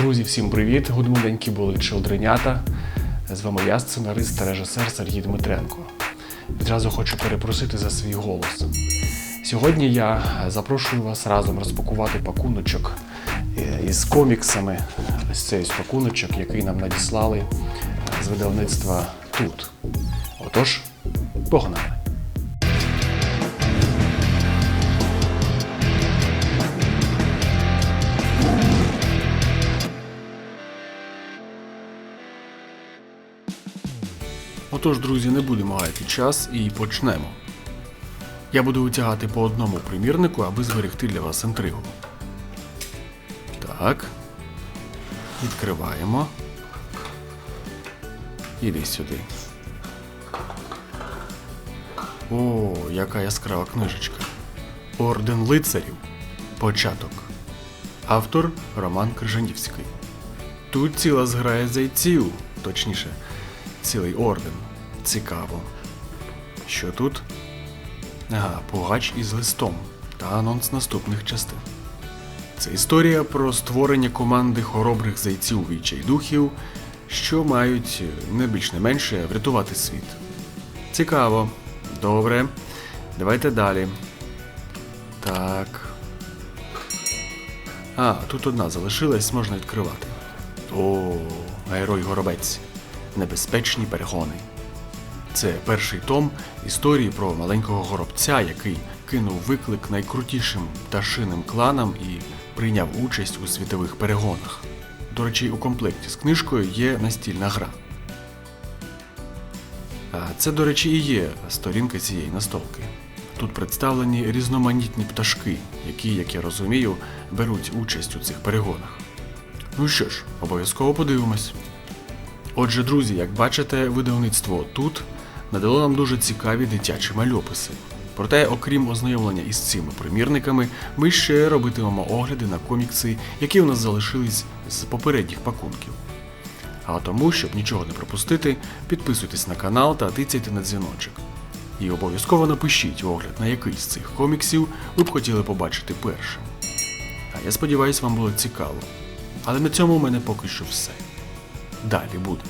Друзі, всім привіт! Гудмуденькі були чолдренята. З вами я, сценарист та режисер Сергій Дмитренко. Відразу хочу перепросити за свій голос. Сьогодні я запрошую вас разом розпакувати пакуночок е, із коміксами. Ось цей пакуночок, який нам надіслали е, з видавництва тут. Отож, погнали! Отож, друзі, не будемо гаяти час і почнемо. Я буду витягати по одному примірнику, аби зберегти для вас інтригу. Так. Відкриваємо. Іди сюди. О, яка яскрава книжечка. Орден лицарів. Початок. Автор Роман Крижанівський. Тут ціла зграя зайців, точніше, цілий орден. Цікаво. Що тут? Ага, пугач із листом та анонс наступних частин. Це історія про створення команди хоробрих зайців відчайдухів, що мають е, не більш не менше врятувати світ. Цікаво. Добре. Давайте далі. Так. А, тут одна залишилась, можна відкривати. О, герой горобець. Небезпечні перегони. Це перший том історії про маленького горобця, який кинув виклик найкрутішим пташиним кланам і прийняв участь у світових перегонах. До речі, у комплекті з книжкою є настільна гра. Це, до речі, і є сторінка цієї настолки. Тут представлені різноманітні пташки, які, як я розумію, беруть участь у цих перегонах. Ну що ж, обов'язково подивимось. Отже, друзі, як бачите, видавництво тут надало нам дуже цікаві дитячі мальописи. Проте, окрім ознайомлення із цими примірниками, ми ще робитимемо огляди на комікси, які у нас залишились з попередніх пакунків. А тому, щоб нічого не пропустити, підписуйтесь на канал та тицяйте на дзвіночок. І обов'язково напишіть огляд на який з цих коміксів ви б хотіли побачити першим. А я сподіваюся, вам було цікаво. Але на цьому у мене поки що все. Далі буде.